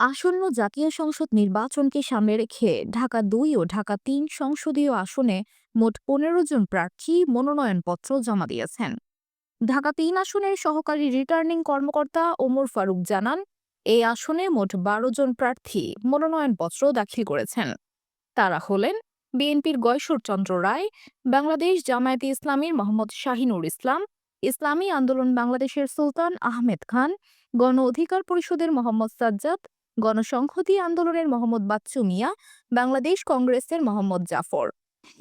আসন্ন জাতীয় সংসদ নির্বাচনকে সামনে রেখে ঢাকা দুই ও ঢাকা তিন সংসদীয় আসনে মোট পনেরো জন প্রার্থী মনোনয়নপত্র জমা দিয়েছেন। ঢাকা তিন আসনের সহকারী রিটার্নিং কর্মকর্তা ওমর ফারুক জানান এই আসনে মোট বারো জন প্রার্থী মনোনয়নপত্র দাখিল করেছেন। তারা হলেন বিএনপির গয়সরচন্দ্র রায়, বাংলাদেশ জামায়াতে ইসলামীর মোহাম্মদ শাহিনুর ইসলাম, ইসলামী আন্দোলন বাংলাদেশের সুলতান আহমেদ খান, গণ অধিকার পরিষদের মোহাম্মদ সাজ্জাদ গণসংহতি আন্দোলনের মোহাম্মদ বাচ্চু মিয়া, বাংলাদেশ কংগ্রেসের মোহাম্মদ জাফর।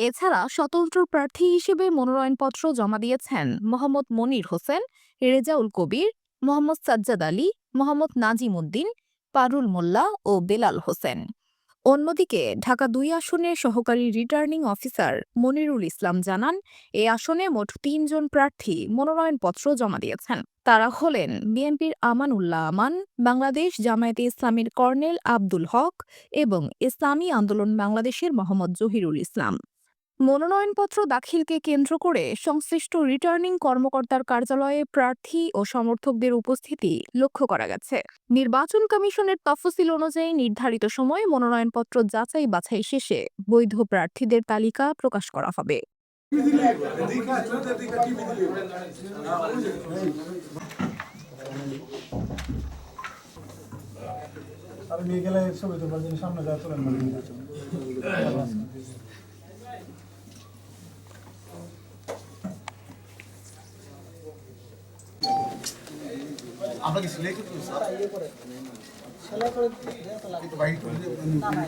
এছাড়া স্বতন্ত্র প্রার্থী হিসেবে মনোনয়নপত্র জমা দিয়েছেন মোহাম্মদ মনির হোসেন, রেজাউল কবির, মোহাম্মদ সাজ্জাদ আলী, মোহাম্মদ নাজিম উদ্দিন, পারুল মোল্লা ও বেলাল হোসেন। অন্যদিকে ঢাকা দুই আসনের সহকারী রিটার্নিং অফিসার মনিরুল ইসলাম জানান, এ আসনে মোট তিনজন প্রার্থী মনোনয়নপত্র জমা দিয়েছেন। তারা হলেন বিএনপির আমান উল্লাহ আমান, বাংলাদেশ জামায়াতে ইসলামীর কর্নেল আব্দুল হক এবং ইসলামী আন্দোলন বাংলাদেশের মোহাম্মদ জহিরুল ইসলাম। মনোনয়নপত্র দাখিলকে কেন্দ্র করে সংশ্লিষ্ট রিটার্নিং কর্মকর্তার কার্যালয়ে প্রার্থী ও সমর্থকদের উপস্থিতি লক্ষ্য করা গেছে। নির্বাচন কমিশনের তফসিল অনুযায়ী নির্ধারিত সময়ে মনোনয়নপত্র যাচাই বাছাই শেষে বৈধ প্রার্থীদের তালিকা প্রকাশ করা হবে। আর গেলে তোলার জন্য সামনে যায় তোলেন আমরা কি সিলেক্ট করতে স্যার কিন্তু বাইরে করে আমরা।